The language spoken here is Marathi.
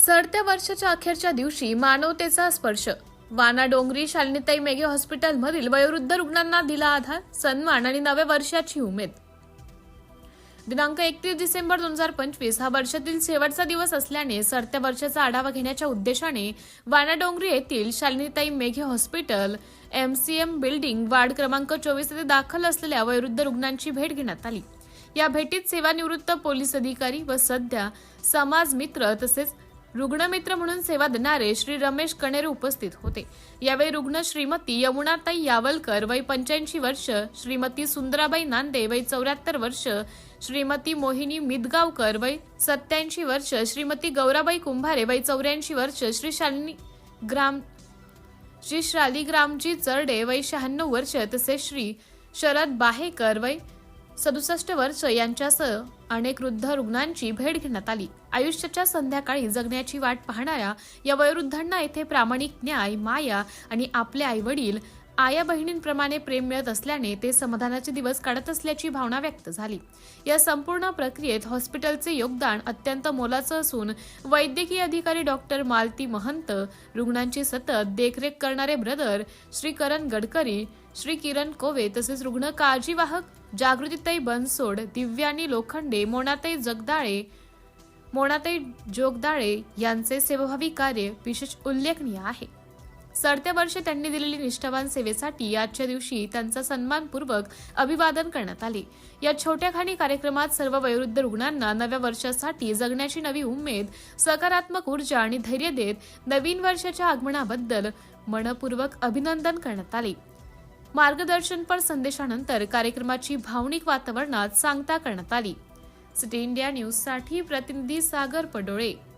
सरत्या वर्षाच्या अखेरच्या दिवशी मानवतेचा स्पर्श. वाना डोंगरी शालिनीताई मेघे हॉस्पिटलमधील वयोवृद्ध रुग्णांना दिला आधार सन्मान आणि नव्या वर्षाची उमेद. दिनांक एकतीस डिसेंबर दोन हजार पंचवीस हा वर्षातील शेवटचा दिवस असल्याने सरत्या वर्षाचा आढावा घेण्याच्या उद्देशाने वानाडोंगरी येथील Shalinitai Meghe hospital MCM building ward क्रमांक चोवीस येथे दाखल असलेल्या वयोवृद्ध रुग्णांची भेट घेण्यात आली. या भेटीत सेवानिवृत्त पोलीस अधिकारी व सध्या समाजमित्र तसेच रुग्णमित्र म्हणून सेवा देणारे श्री रमेश कणेरे उपस्थित होते. यावेळी रुग्ण श्रीमती यमुनाताई यावलकर वय पंच्याऐंशी वर्ष श्रीमती सुंदराबाई नांदे वय चौऱ्याहत्तर वर्ष श्रीमती मोहिनी मिदगावकर वय सत्याऐंशी वर्ष श्रीमती गौराबाई कुंभारे वय चौऱ्याऐंशी वर्ष श्री शालिनी ग्राम श्री शालिग्रामजी चरडे वय शहाण्णव वर्ष तसेच श्री शरद बाहेकर वय सदुसष्ट वर्ष यांच्यासह अनेक वृद्ध रुग्णांची भेट घेण्यात आली. आयुष्याच्या संध्याकाळी जगण्याची वाट पाहणाऱ्या या वयोवृद्धांना येथे प्रामाणिक न्याय माया आणि आपले आई वडील आया बहिणींप्रमाणे प्रेम मिळत असल्याने ते समाधानाचे दिवस काढत असल्याची भावना व्यक्त झाली. या संपूर्ण प्रक्रियेत हॉस्पिटलचे योगदान अत्यंत मोलाचं असून वैद्यकीय अधिकारी डॉक्टर मालती महंत रुग्णांची सतत देखरेख करणारे ब्रदर श्री करण गडकरी श्री किरण कोवे तसेच रुग्ण काळजीवाहक जागृतीताई बनसोड दिव्यानी लोखंडे मोनाताई जगदाळे मोनाताई जोगदाळे यांचे सेवाभावी कार्य विशेष उल्लेखनीय आहे. सरत्या वर्ष त्यांनी दिलेली निष्ठावान सेवेसाठी आजच्या दिवशी त्यांचा सन्मानपूर्वक अभिवादन करण्यात आले. या छोट्या खाणी कार्यक्रमात सर्व वयोवृद्ध रुग्णांना नव्या वर्षासाठी जगण्याची नवी उमेद सकारात्मक ऊर्जा आणि धैर्य देत नवीन वर्षाच्या आगमनाबद्दल मनपूर्वक अभिनंदन करण्यात आले. मार्गदर्शनपर संदेशानंतर कार्यक्रमाची भावनिक वातावरणात सांगता करण्यात आली. सिटी इंडिया न्यूजसाठी प्रतिनिधी सागर पडोळे.